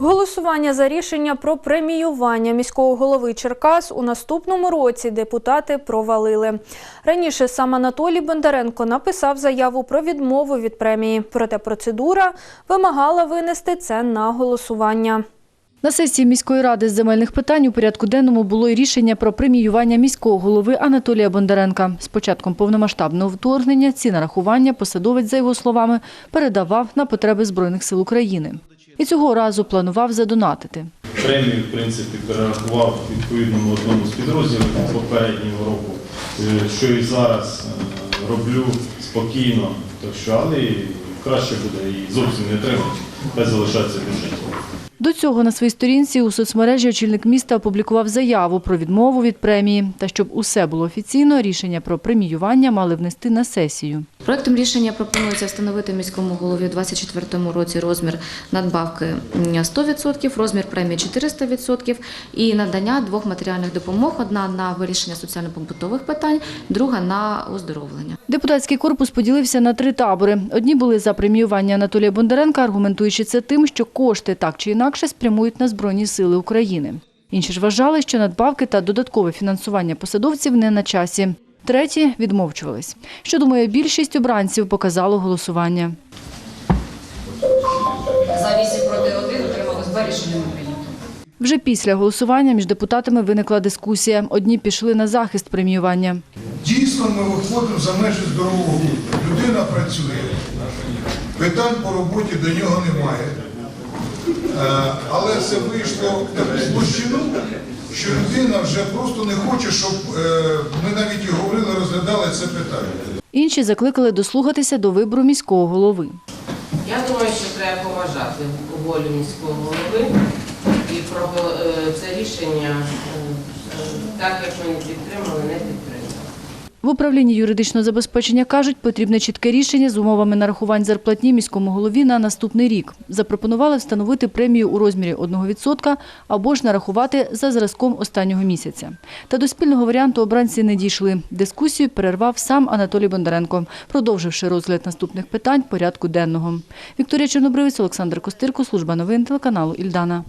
Голосування за рішення про преміювання міського голови Черкас у наступному році депутати провалили. Раніше сам Анатолій Бондаренко написав заяву про відмову від премії, проте процедура вимагала винести це на голосування. На сесії міської ради з земельних питань у порядку денному було й рішення про преміювання міського голови Анатолія Бондаренка. З початком повномасштабного вторгнення ці нарахування посадовець, за його словами, передавав на потреби Збройних сил України. І цього разу планував задонатити. Премію, в принципі, перерахував відповідному одному з підрозділів попереднього року, е, що і зараз е, роблю спокійно, так що, але краще буде і зовсім не треба, хай залишається в. До цього на своїй сторінці у соцмережі очільник міста опублікував заяву про відмову від премії. Та щоб усе було офіційно, рішення про преміювання мали внести на сесію. Проектом рішення пропонується встановити міському голові у 2024 році розмір надбавки 100%, розмір премії 400% і надання двох матеріальних допомог: одна на вирішення соціально-побутових питань, друга на оздоровлення. Депутатський корпус поділився на три табори. Одні були за преміювання Анатолія Бондаренка, аргументуючи це тим, що кошти так чи інакше спрямують на Збройні сили України. Інші ж вважали, що надбавки та додаткове фінансування посадовців не на часі. Треті відмовчувались. Що думає більшість обранців, показало голосування. За 8 проти 1 отрималось 2 рішення не прийнято. Вже після голосування між депутатами виникла дискусія. Одні пішли на захист преміювання. Дійсно, ми виходимо за межі здорового глузду. Людина працює, питань по роботі до нього немає. Е, Але це вийшло в таку площину, що людина вже просто не хоче, щоб е, ми навіть і говорили, розглядали це питання. Інші закликали дослухатися до вибору міського голови. Я думаю, що треба поважати волю міського голови і про е, це рішення, е, так як ми не підтримали, не підтримали. В управлінні юридичного забезпечення кажуть, потрібне чітке рішення з умовами нарахувань зарплатні міському голові на наступний рік. Запропонували встановити премію у розмірі 1% або ж нарахувати за зразком останнього місяця. Та до спільного варіанту обранці не дійшли. Дискусію перервав сам Анатолій Бондаренко, продовживши розгляд наступних питань порядку денного. Вікторія Чорнобривець, Олександр Костирко, служба новин телеканалу Ільдана.